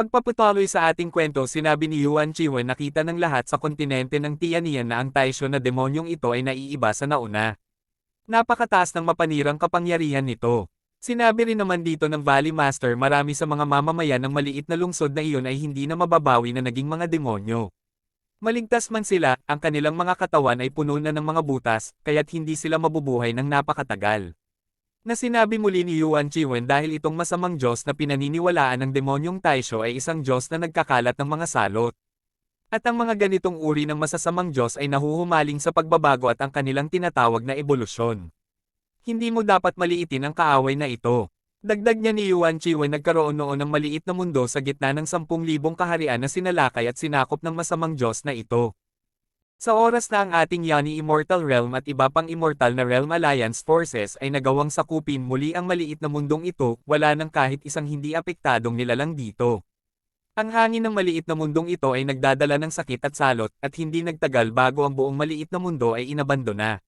pagpapatuloy sa ating kwento sinabi ni Yuan Chiwen nakita ng lahat sa kontinente ng Tianian na ang Taisho na demonyong ito ay naiiba sa nauna. Napakataas ng mapanirang kapangyarihan nito. Sinabi rin naman dito ng Valley Master marami sa mga mamamayan ng maliit na lungsod na iyon ay hindi na mababawi na naging mga demonyo. Maligtas man sila, ang kanilang mga katawan ay puno na ng mga butas, kaya't hindi sila mabubuhay ng napakatagal. Na sinabi muli ni Yuan Chiwen dahil itong masamang Diyos na pinaniniwalaan ng demonyong Taisho ay isang Diyos na nagkakalat ng mga salot. At ang mga ganitong uri ng masasamang Diyos ay nahuhumaling sa pagbabago at ang kanilang tinatawag na ebolusyon. Hindi mo dapat maliitin ang kaaway na ito. Dagdag niya ni Yuan Chiwen nagkaroon noon ng maliit na mundo sa gitna ng 10,000 kaharian na sinalakay at sinakop ng masamang Diyos na ito. Sa oras na ang ating Yani Immortal Realm at iba pang Immortal na Realm Alliance forces ay nagawang sakupin muli ang maliit na mundong ito, wala nang kahit isang hindi apektadong nilalang dito. Ang hangin ng maliit na mundong ito ay nagdadala ng sakit at salot, at hindi nagtagal bago ang buong maliit na mundo ay inabandona.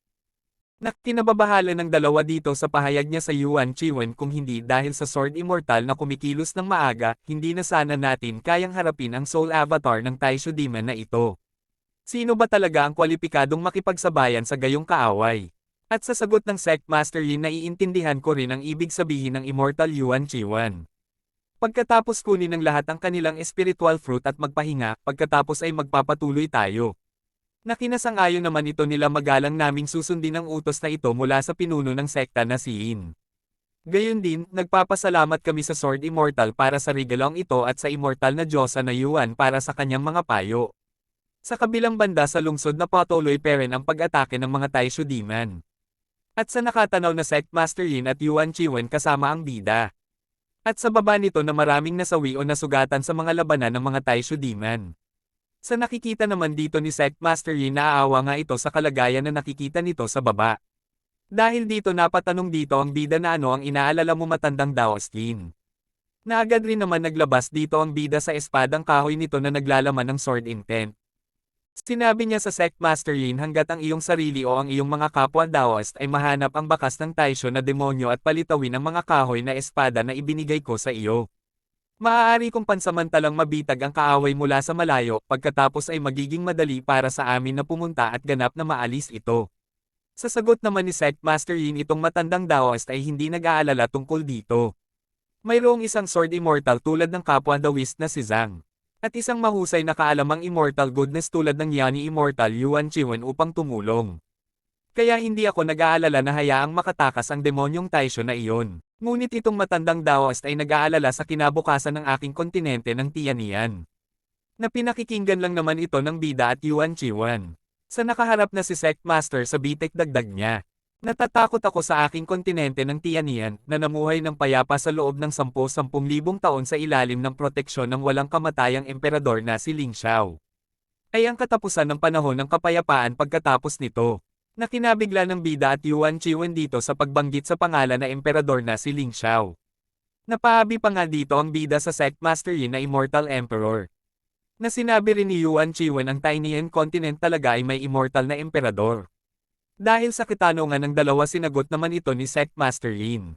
Nakinababahala ng dalawa dito sa pahayag niya sa Yuan Chiwen kung hindi dahil sa Sword Immortal na kumikilos ng maaga, hindi na sana natin kayang harapin ang Soul Avatar ng Taisho Demon na ito. Sino ba talaga ang kwalipikadong makipagsabayan sa gayong kaaway? At sa sagot ng Sect Master Yin naiintindihan ko rin ang ibig sabihin ng Immortal Yuan Chiwan. Pagkatapos kunin ng lahat ang kanilang spiritual fruit at magpahinga, pagkatapos ay magpapatuloy tayo. Nakinasang-ayon naman ito nila magalang naming susundin ang utos na ito mula sa pinuno ng sekta na si Yin. Gayon din, nagpapasalamat kami sa Sword Immortal para sa regalong ito at sa immortal na Diyosa na Yuan para sa kanyang mga payo. Sa kabilang banda sa lungsod na patuloy pa rin ang pag-atake ng mga Taisho Demon. At sa nakatanaw na Sect Master Yin at Yuan Chiwen kasama ang bida. At sa baba nito na maraming nasawi o nasugatan sa mga labanan ng mga Taisho Demon. Sa nakikita naman dito ni Sect Master Yin naaawa nga ito sa kalagayan na nakikita nito sa baba. Dahil dito napatanong dito ang bida na ano ang inaalala mo matandang Daostin. Naagad rin naman naglabas dito ang bida sa espadang kahoy nito na naglalaman ng sword intent. Sinabi niya sa Sect Master Yin hanggat ang iyong sarili o ang iyong mga kapwa Daoist ay mahanap ang bakas ng Taisho na demonyo at palitawin ang mga kahoy na espada na ibinigay ko sa iyo. Maaari kong pansamantalang mabitag ang kaaway mula sa malayo, pagkatapos ay magiging madali para sa amin na pumunta at ganap na maalis ito. Sa sagot naman ni Sect Master Yin itong matandang Daoist ay hindi nag-aalala tungkol dito. Mayroong isang sword immortal tulad ng kapwa Daoist na si Zhang. At isang mahusay na kaalamang immortal goodness tulad ng Yani Immortal Yuan Chiwen upang tumulong. Kaya hindi ako nag-aalala na hayaang makatakas ang demonyong Taisho na iyon. Ngunit itong matandang Daoist ay nag-aalala sa kinabukasan ng aking kontinente ng Tianian. Na pinakikinggan lang naman ito ng bida at Yuan Chiwan. Sa nakaharap na si Sect Master sa bitek dagdag niya. Natatakot ako sa aking kontinente ng Tianian na namuhay ng payapa sa loob ng 10-10 libong taon sa ilalim ng proteksyon ng walang kamatayang emperador na si Ling Xiao. Ay ang katapusan ng panahon ng kapayapaan pagkatapos nito. Nakinabigla ng bida at Yuan Chiwen dito sa pagbanggit sa pangalan na emperador na si Ling Xiao. Napaabi pa nga dito ang bida sa Sect Master Yin na Immortal Emperor. Na sinabi rin ni Yuan Chiwen ang Tinian Continent talaga ay may immortal na emperador. Dahil sa kitanungan ng dalawa sinagot naman ito ni Sect Master Yin.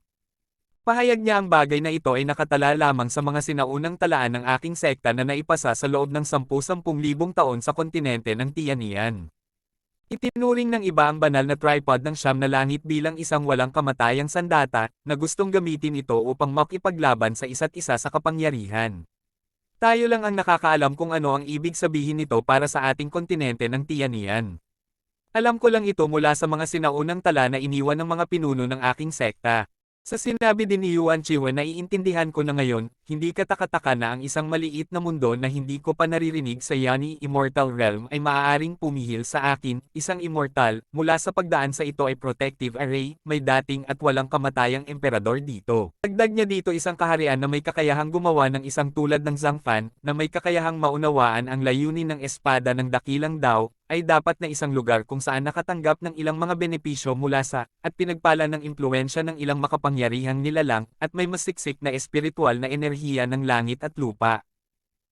Pahayag niya ang bagay na ito ay nakatala lamang sa mga sinaunang talaan ng aking sekta na naipasa sa loob ng 10-10 libong taon sa kontinente ng Tianian. Itinuring ng iba ang banal na tripod ng siyam na langit bilang isang walang kamatayang sandata, na gustong gamitin ito upang makipaglaban sa isa't isa sa kapangyarihan. Tayo lang ang nakakaalam kung ano ang ibig sabihin nito para sa ating kontinente ng Tianian. Alam ko lang ito mula sa mga sinaunang tala na iniwan ng mga pinuno ng aking sekta. Sa sinabi din ni Yuan Chiwen na iintindihan ko na ngayon, hindi katakataka na ang isang maliit na mundo na hindi ko pa naririnig sa Yani Immortal Realm ay maaaring pumihil sa akin, isang immortal, mula sa pagdaan sa ito ay protective array, may dating at walang kamatayang emperador dito. Dagdag niya dito isang kaharian na may kakayahang gumawa ng isang tulad ng Zhang Fan, na may kakayahang maunawaan ang layunin ng espada ng dakilang Dao, ay dapat na isang lugar kung saan nakatanggap ng ilang mga benepisyo mula sa, at pinagpala ng impluensya ng ilang makapangyarihang nilalang, at may masiksik na espiritual na enerhiya ng langit at lupa.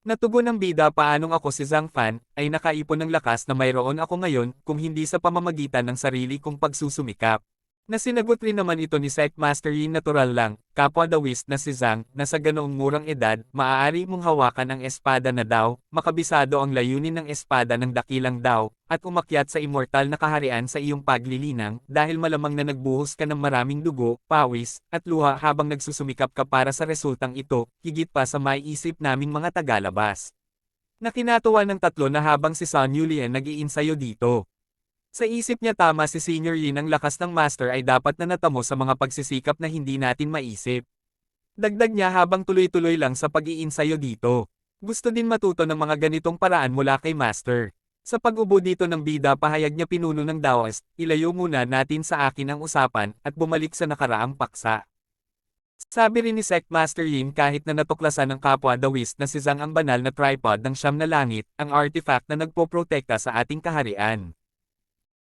Natugon ng bida paanong ako si Zhang Fan, ay nakaipon ng lakas na mayroon ako ngayon, kung hindi sa pamamagitan ng sarili kong pagsusumikap. Na sinagot rin naman ito ni Secmaster Yin natural lang, kapwa dawist na si Zhang, na sa ganoong murang edad, maaari mong hawakan ang espada na daw, makabisado ang layunin ng espada ng dakilang daw, at umakyat sa immortal na kaharian sa iyong paglilinang, dahil malamang na nagbuhos ka ng maraming dugo, pawis, at luha habang nagsusumikap ka para sa resultang ito, higit pa sa maiisip naming mga tagalabas. Nakinatuwa ng tatlo na habang si Sun Yulian nag-iinsayo dito. Sa isip niya tama si Senior Yin ang lakas ng Master ay dapat na natamo sa mga pagsisikap na hindi natin maisip. Dagdag niya habang tuloy-tuloy lang sa pag-iinsayo dito. Gusto din matuto ng mga ganitong paraan mula kay Master. Sa pag-ubo dito ng bida pahayag niya pinuno ng Daoist, ilayo muna natin sa akin ang usapan, at bumalik sa nakaraang paksa. Sabi rin ni Sect Master Yin kahit na natuklasan ng kapwa Dawist na si Zhang ang banal na tripod ng siyam na langit, ang artifact na nagpoprotekta sa ating kaharian.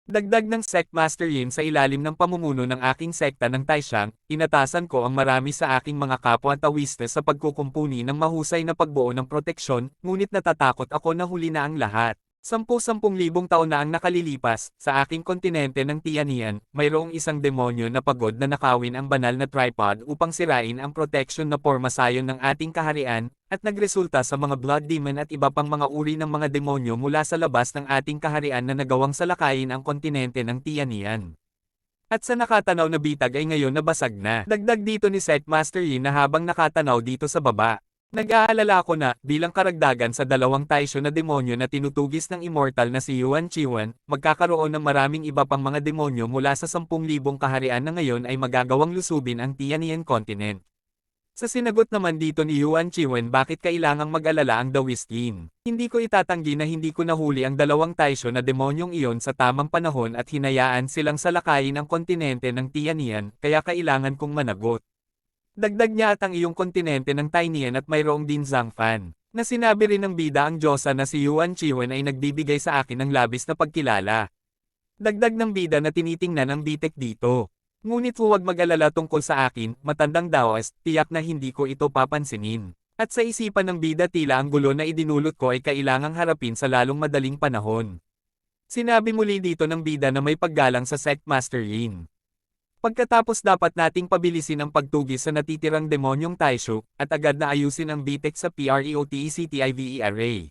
Dagdag ng Sect Master Yin sa ilalim ng pamumuno ng aking sekta ng Taishang, inatasan ko ang marami sa aking mga kapwa Taoiste sa pagkukumpuni ng mahusay na pagbuo ng proteksyon, ngunit natatakot ako na huli na ang lahat. Sampu-sampung libong taon na ang nakalilipas, sa aking kontinente ng Tianian, mayroong isang demonyo na pagod na nakawin ang banal na tripod upang sirain ang protection na pormasayon ng ating kaharian, at nagresulta sa mga blood demon at iba pang mga uri ng mga demonyo mula sa labas ng ating kaharian na nagawang salakayin ang kontinente ng Tianian. At sa nakatanaw na bitag ay ngayon nabasag na. Dagdag dito ni Set Master Yin na habang nakatanaw dito sa baba, Nag-aalala ako na, bilang karagdagan sa dalawang taisyo na demonyo na tinutugis ng immortal na si Yuan Chiwan, magkakaroon ng maraming iba pang mga demonyo mula sa 10,000 kaharian na ngayon ay magagawang lusubin ang Tianian continent. Sa sinagot naman dito ni Yuan Chiwen bakit kailangang mag-alala ang Dawistin. Hindi ko itatanggi na hindi ko nahuli ang dalawang taisyo na demonyong iyon sa tamang panahon at hinayaan silang salakayin ang kontinente ng Tianian, kaya kailangan kong managot. Dagdag niya at ang iyong kontinente ng Tainian at mayroong din Zhangfan. Na sinabi rin ng bida ang Diyosa na si Yuan Chiwen ay nagbibigay sa akin ng labis na pagkilala. Dagdag ng bida na tinitingnan ang bitek dito. Ngunit huwag mag-alala tungkol sa akin, matandang Daoist, tiyak na hindi ko ito papansinin. At sa isipan ng bida tila ang gulo na idinulot ko ay kailangang harapin sa lalong madaling panahon. Sinabi muli dito ng bida na may paggalang sa Sect Master Yin. Pagkatapos dapat nating pabilisin ang pagtugis sa natitirang demonyong Taisho, at agad na ayusin ang BTEC sa PREOTECTIVE E array.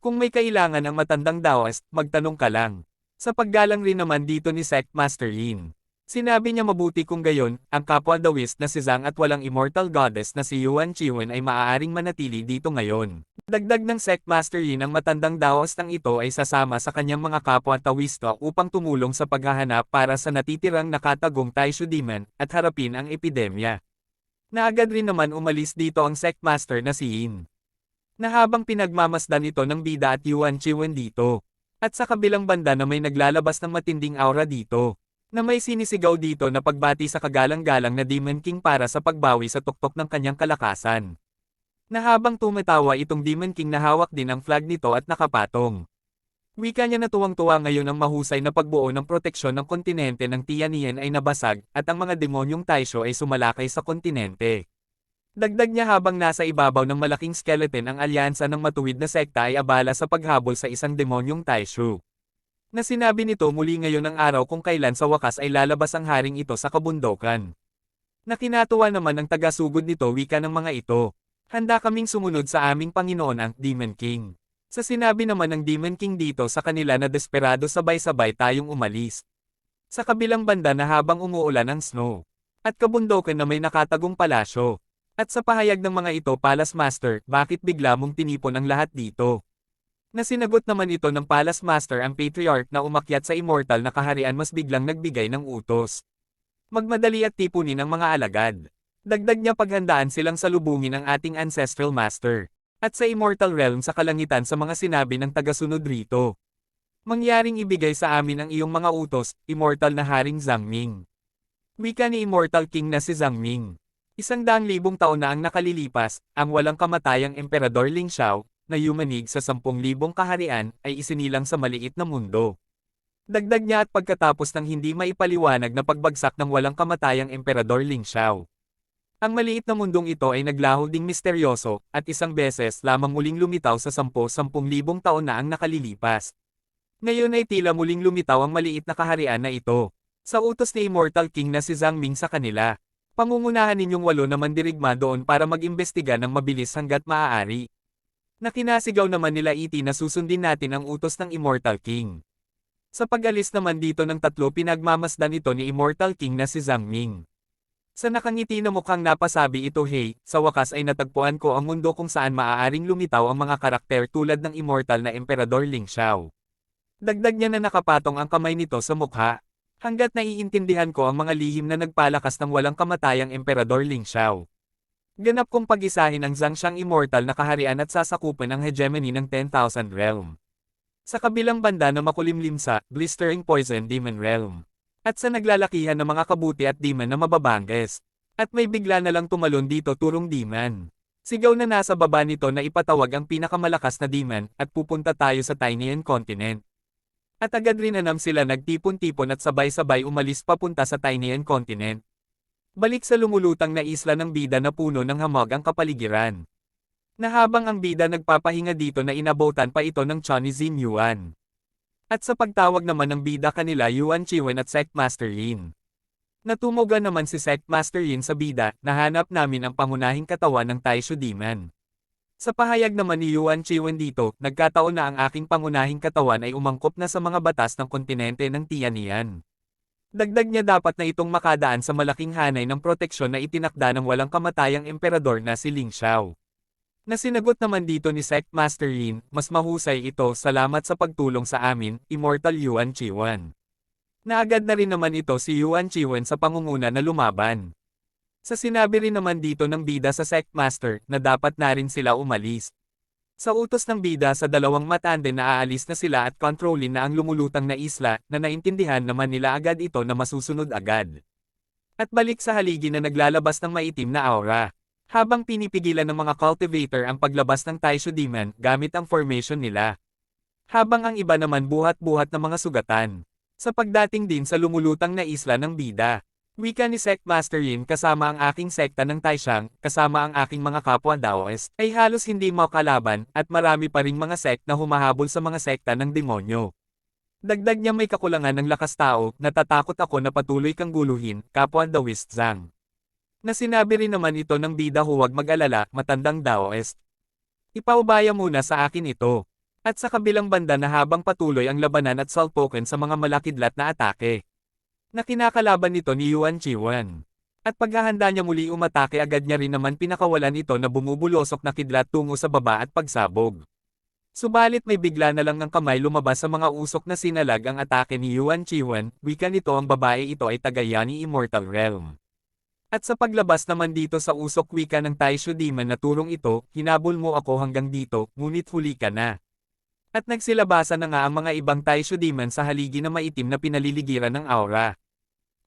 Kung may kailangan ang matandang Daoist, magtanong ka lang. Sa paggalang rin naman dito ni Sect Master Yin. Sinabi niya mabuti kung gayon, ang kapwa Daoist na si Zhang at walang immortal goddess na si Yuan Chiwen ay maaaring manatili dito ngayon. Dagdag ng Sect Master Yin ang matandang Daoist ang ito ay sasama sa kanyang mga kapwa Taoista upang tumulong sa paghahanap para sa natitirang nakatagong Taisho Demon at harapin ang epidemya. Naagad rin naman umalis dito ang Sect Master na si Yin. Na habang pinagmamasdan ito ng bida at Yuan Chiwen dito. At sa kabilang banda na may naglalabas ng matinding aura dito na may sinisigaw dito na pagbati sa kagalang-galang na Demon King para sa pagbawi sa tuktok ng kanyang kalakasan. Na habang tumatawa itong Demon King na hawak din ang flag nito at nakapatong. Wika niya na tuwang-tuwa ngayon ang mahusay na pagbuo ng proteksyon ng kontinente ng Tianian ay nabasag, at ang mga demonyong Taisho ay sumalakay sa kontinente. Dagdag niya habang nasa ibabaw ng malaking skeleton ang alyansa ng matuwid na sekta ay abala sa paghabol sa isang demonyong Taisho na sinabi nito muli ngayon ang araw kung kailan sa wakas ay lalabas ang haring ito sa kabundokan. Nakinatuwa naman ang tagasugod nito wika ng mga ito. Handa kaming sumunod sa aming Panginoon ang Demon King. Sa sinabi naman ng Demon King dito sa kanila na desperado sabay-sabay tayong umalis. Sa kabilang banda na habang umuulan ang snow. At kabundokan na may nakatagong palasyo. At sa pahayag ng mga ito Palace Master, bakit bigla mong tinipon ang lahat dito? Na sinagot naman ito ng Palace Master ang Patriarch na umakyat sa immortal na kaharian mas biglang nagbigay ng utos. Magmadali at tipunin ang mga alagad. Dagdag niya paghandaan silang salubungin ang ating Ancestral Master. At sa Immortal Realm sa kalangitan sa mga sinabi ng tagasunod rito. Mangyaring ibigay sa amin ang iyong mga utos, Immortal na Haring Zhangming. Wika ni Immortal King na si Zhangming. Isang daang libong taon na ang nakalilipas, ang walang kamatayang Emperador Ling Xiao, na yumanig sa 10,000 kaharian, ay isinilang sa maliit na mundo. Dagdag niya at pagkatapos ng hindi maipaliwanag na pagbagsak ng walang kamatayang Emperador Ling Xiao. Ang maliit na mundong ito ay naglaho ding misteryoso, at isang beses lamang muling lumitaw sa 10,000 taon na ang nakalilipas. Ngayon ay tila muling lumitaw ang maliit na kaharian na ito. Sa utos ni Immortal King na si Zhang Ming sa kanila, pangungunahan ninyong walo na mandirigma doon para mag-imbestiga ng mabilis hanggat maaari. Nakinasigaw naman nila iti na susundin natin ang utos ng Immortal King. Sa pag-alis naman dito ng tatlo pinagmamasdan ito ni Immortal King na si Zhang Ming. Sa nakangiti na mukhang napasabi ito hey, sa wakas ay natagpuan ko ang mundo kung saan maaaring lumitaw ang mga karakter tulad ng immortal na Emperador Ling Xiao. Dagdag niya na nakapatong ang kamay nito sa mukha. Hanggat naiintindihan ko ang mga lihim na nagpalakas ng walang kamatayang Emperador Ling Xiao. Ganap kong pag-isahin ang Zhangxiang immortal na kaharian at sasakupan ang hegemony ng 10,000 realm. Sa kabilang banda na makulimlim sa Blistering Poison Demon Realm. At sa naglalakihan ng mga kabuti at demon na mababangges. At may bigla na lang tumalon dito turong demon. Sigaw na nasa baba nito na ipatawag ang pinakamalakas na demon at pupunta tayo sa Tinean Continent. At agad rin anam sila nagtipon-tipon at sabay-sabay umalis papunta sa Tinean Continent. Balik sa lumulutang na isla ng bida na puno ng hamog ang kapaligiran. Nahabang ang bida nagpapahinga dito na inabotan pa ito ng Chani Zin Yuan. At sa pagtawag naman ng bida kanila Yuan Chiwen at Sect Master Yin. Natumugan naman si Sect Master Yin sa bida, nahanap namin ang pangunahing katawan ng Taisho Demon. Sa pahayag naman ni Yuan Chiwen dito, nagkataon na ang aking pangunahing katawan ay umangkop na sa mga batas ng kontinente ng Tianian. Dagdag niya dapat na itong makadaan sa malaking hanay ng proteksyon na itinakda ng walang kamatayang emperador na si Ling Xiao. Nasinagot naman dito ni Sect Master Yin, mas mahusay ito salamat sa pagtulong sa amin, Immortal Yuan Chiwan. Naagad na rin naman ito si Yuan Chiwen sa pangunguna na lumaban. Sa sinabi rin naman dito ng bida sa Sect Master na dapat na rin sila umalis, sa utos ng bida sa dalawang matande na aalis na sila at kontrolin na ang lumulutang na isla na naintindihan naman nila agad ito na masusunod agad. At balik sa haligi na naglalabas ng maitim na aura. Habang pinipigilan ng mga cultivator ang paglabas ng Taisho Demon gamit ang formation nila. Habang ang iba naman buhat-buhat ng mga sugatan. Sa pagdating din sa lumulutang na isla ng bida. Wika ni Sect Master Yin kasama ang aking sekta ng Taishang, kasama ang aking mga kapwa Daoist, ay halos hindi makalaban, at marami pa ring mga sect na humahabol sa mga sekta ng demonyo. Dagdag niya may kakulangan ng lakas tao, natatakot ako na patuloy kang guluhin, kapwa Daoist Zhang. Na sinabi rin naman ito ng bida huwag mag-alala, matandang Daoist. Ipaubaya muna sa akin ito. At sa kabilang banda na habang patuloy ang labanan at salpoken sa mga malakidlat na atake na kinakalaban nito ni Yuan Chiwan. At paghahanda niya muli umatake agad niya rin naman pinakawalan ito na bumubulosok na kidlat tungo sa baba at pagsabog. Subalit may bigla na lang ng kamay lumabas sa mga usok na sinalag ang atake ni Yuan Chiwan, wika nito ang babae ito ay tagayani Immortal Realm. At sa paglabas naman dito sa usok wika ng Taisho Demon na turong ito, hinabol mo ako hanggang dito, ngunit huli ka na. At nagsilabasan na nga ang mga ibang Taisho Demon sa haligi na maitim na pinaliligiran ng aura.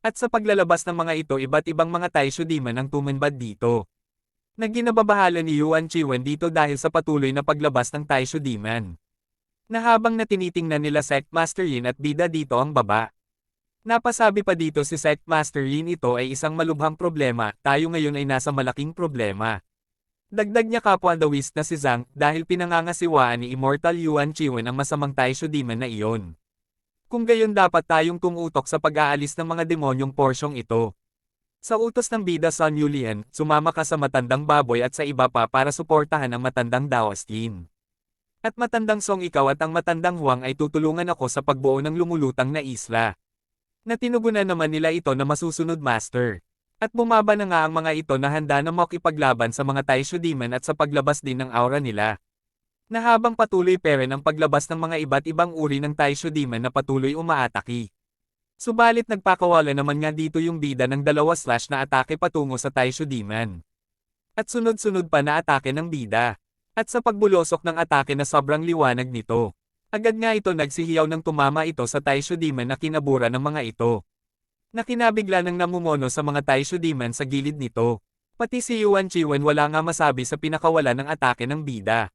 At sa paglalabas ng mga ito iba't ibang mga Taisho Demon ang tumanbad dito. Naginababahala ni Yuan Chiwen dito dahil sa patuloy na paglabas ng Taisho Demon. Na habang na tinitingnan nila Sect Master Yin at bida dito ang baba. Napasabi pa dito si Sect Master Yin ito ay isang malubhang problema, tayo ngayon ay nasa malaking problema. Dagdag niya kapwa Dawist na si Zhang dahil pinangangasiwaan ni Immortal Yuan Chiwen ang masamang Taisho Demon na iyon. Kung gayon dapat tayong tumutok sa pag-aalis ng mga demonyong porsyong ito. Sa utos ng bida Sun Yulian, sumama ka sa matandang baboy at sa iba pa para suportahan ang matandang Daostin. At matandang Song ikaw at ang matandang Huang ay tutulungan ako sa pagbuo ng lumulutang na isla. Natinugunan naman nila ito na masusunod master. At bumaba na nga ang mga ito na handa na makipaglaban sa mga Taisho Demon at sa paglabas din ng aura nila. Na habang patuloy peren ang paglabas ng mga iba't ibang uri ng Taisho Demon na patuloy umaataki. Subalit nagpakawala naman nga dito yung bida ng dalawa slash na atake patungo sa Taisho Demon. At sunod-sunod pa na atake ng bida. At sa pagbulosok ng atake na sobrang liwanag nito. Agad nga ito nagsihiyaw ng tumama ito sa Taisho Demon na kinabura ng mga ito na kinabigla ng namumuno sa mga Taisho Demon sa gilid nito. Pati si Yuan Chiwen wala nga masabi sa pinakawala ng atake ng bida.